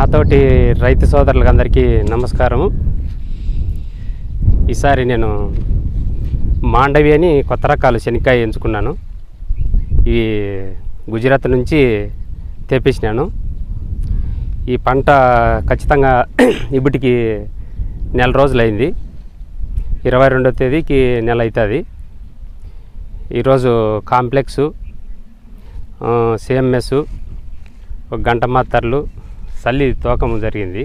నాతోటి రైతు సోదరులకు అందరికీ నమస్కారము. ఈసారి నేను మాండవి అని కొత్త రకాలు శనక్కాయ ఎంచుకున్నాను. ఇవి గుజరాత్ నుంచి తెప్పించినాను. ఈ పంట ఖచ్చితంగా ఇప్పటికి నెల రోజులైంది. ఇరవై రెండో తేదీకి నెల అవుతుంది. ఈరోజు కాంప్లెక్సు సిఎంఎస్ ఒక గంట మాత్రలు చల్లి తోకము జరిగింది.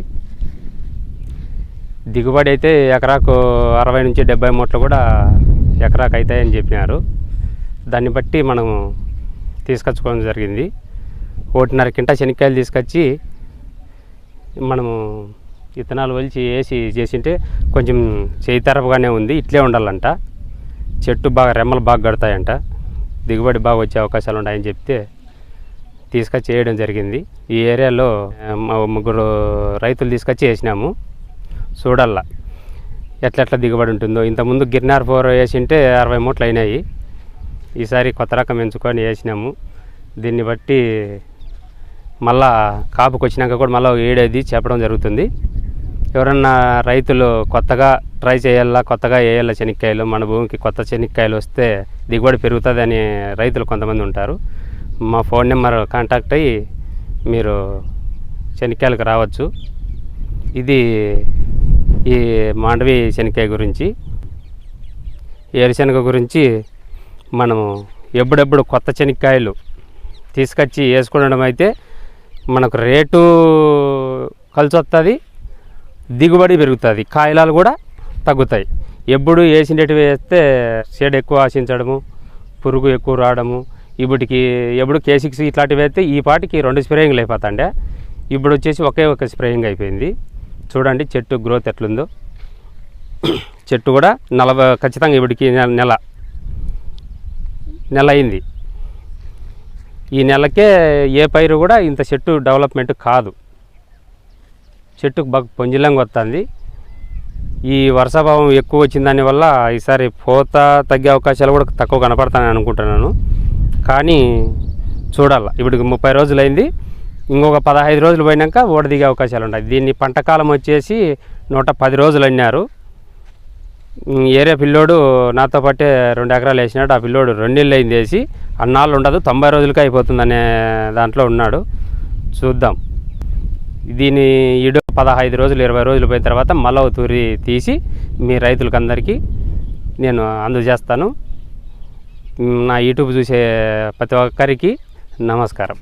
దిగుబడి అయితే ఎకరాకు అరవై నుంచి డెబ్బై మూటలు కూడా ఎకరాకు అవుతాయని చెప్పినారు. దాన్ని బట్టి మనం తీసుకొచ్చుకోవడం జరిగింది. ఒకటిన్నర కింట శనక్కాయలు తీసుకొచ్చి మనము విత్తనాలు వలిచి వేసి చేసింటే కొంచెం చేయితరపుగానే ఉంది. ఇట్లే ఉండాలంట. చెట్టు బాగా రెమ్మలు బాగా కడతాయంట. దిగుబడి బాగా వచ్చే అవకాశాలు ఉన్నాయని చెప్తే తీసుకొచ్చి వేయడం జరిగింది. ఈ ఏరియాలో ముగ్గురు రైతులు తీసుకొచ్చి వేసినాము. చూడల్లా ఎట్లెట్లా దిగుబడి ఉంటుందో. ఇంతకుముందు గిర్నార్ ఫోర్ వేసింటే అరవై మూటలు అయినాయి. ఈసారి కొత్త రకం ఎంచుకొని వేసినాము. దీన్ని బట్టి మళ్ళా కాపుకి వచ్చినాక కూడా మళ్ళీ ఏడేది చెప్పడం జరుగుతుంది. ఎవరన్నా రైతులు కొత్తగా ట్రై చేయాలా కొత్తగా వేయాల చెనిక్కాయలు మన భూమికి కొత్త శనక్కాయలు వస్తే దిగుబడి పెరుగుతుందని రైతులు కొంతమంది ఉంటారు. మా ఫోన్ నెంబర్ కాంటాక్ట్ అయ్యి మీరు శనక్కాయలకు రావచ్చు. ఇది ఈ మాండవి శనక్కాయ గురించి. ఏరుశనగ గురించి మనము ఎప్పుడెప్పుడు కొత్త శనక్కాయలు తీసుకొచ్చి వేసుకోవడం అయితే మనకు రేటు కలిసి వస్తుంది దిగుబడి పెరుగుతుంది కాయలాలు కూడా తగ్గుతాయి. ఎప్పుడు వేసినట్టు వేస్తే షేడ్ ఎక్కువ ఆశించడము పురుగు ఎక్కువ రావడము ఇప్పటికి ఎప్పుడు కే సిక్స్ ఇట్లాంటివి అయితే ఈ పాటికి రెండు స్ప్రేయింగ్లు అయిపోతాండే. ఇప్పుడు వచ్చేసి ఒకే ఒక స్ప్రేయింగ్ అయిపోయింది. చూడండి చెట్టు గ్రోత్ ఎట్లుందో. చెట్టు కూడా నలభై ఖచ్చితంగా ఇప్పటికి నెల. నెల అయింది. ఈ నెలకే ఏ పైరు కూడా ఇంత చెట్టు డెవలప్మెంట్ కాదు. చెట్టుకు బాగా పొంజిలంగా వస్తుంది ఈ వర్షాభావం ఎక్కువ వచ్చిన దానివల్ల ఈసారి పూత తగ్గే అవకాశాలు కూడా తక్కువ కనపడతానని అనుకుంటున్నాను. కానీ చూడాల. ఇప్పుడు ముప్పై రోజులైంది. ఇంకొక పదహైదు రోజులు పోయినాక ఓడ దిగే అవకాశాలు ఉన్నాయి. దీన్ని పంటకాలం వచ్చేసి నూట పది రోజులు అన్నారు. ఏరియా ఏరే పిల్లోడు నాతో పాటే రెండు ఎకరాలు వేసినాడు. ఆ పిల్లోడు రెండేళ్ళు అయింది వేసి అన్నాళ్ళు ఉండదు తొంభై రోజులకి అయిపోతుందనే దాంట్లో ఉన్నాడు. చూద్దాం. దీని ఇడు పదహైదు రోజులు ఇరవై రోజులు పోయిన తర్వాత మళ్ళీ తూరి తీసి మీ రైతులకు అందరికీ నేను అందజేస్తాను. నా యూట్యూబ్ చూసే ప్రతి ఒక్కరికి నమస్కారం.